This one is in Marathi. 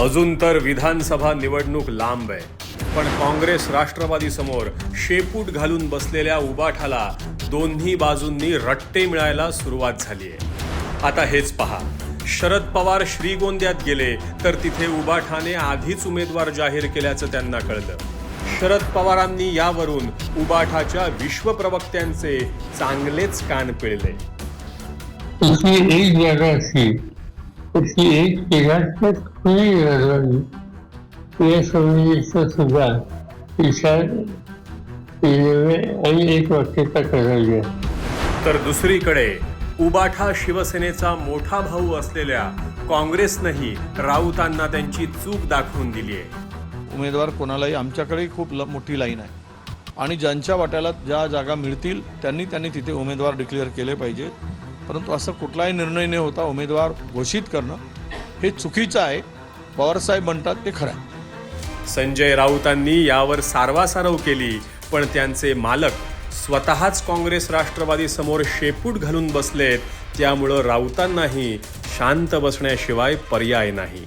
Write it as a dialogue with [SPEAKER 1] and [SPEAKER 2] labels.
[SPEAKER 1] अजून तर विधानसभा निवडणूक लांब आहे. पण काँग्रेस राष्ट्रवादी समोर शेपूट घालून बसलेल्या उबाठाला दोन्ही बाजूंनी रट्टे मिळायला सुरुवात झाली आहे. आता हेच पहा. शरद पवार श्रीगोंद्यात गेले तर तिथे उबाठाने आधीच उमेदवार जाहीर केल्याचं त्यांना कळलं. शरद पवारांनी यावरून उबाठाच्या विश्वप्रवक्त्यांचे चांगलेच कान पिळले.
[SPEAKER 2] एक जागा अशी एक खुली ये आणि एक वाक्यता करायला
[SPEAKER 1] तर दुसरीकडे उबाठा शिवसेनेचा मोठा भाऊ असलेल्या काँग्रेसनंही राऊतांना त्यांची चूक दाखवून दिली आहे.
[SPEAKER 3] उमेदवार कोणालाही आमच्याकडे खूप ल मोठी लाईन आहे. आणि ज्यांच्या वाट्याला ज्या जागा मिळतील त्यांनी त्यांनी तिथे उमेदवार डिक्लेअर केले पाहिजेत. परंतु असं कुठलाही निर्णय न होता उमेदवार घोषित करणं हे चुकीचं आहे. पवारसाहेब म्हणतात ते खरं आहे.
[SPEAKER 1] संजय राऊतांनी यावर सारवासारव केली पण त्यांचे मालक स्वतःच काँग्रेस राष्ट्रवादी समोर शेपूट घालून बसलेत. त्यामुळं राऊतांनाही शांत बसण्याशिवाय पर्याय नाही.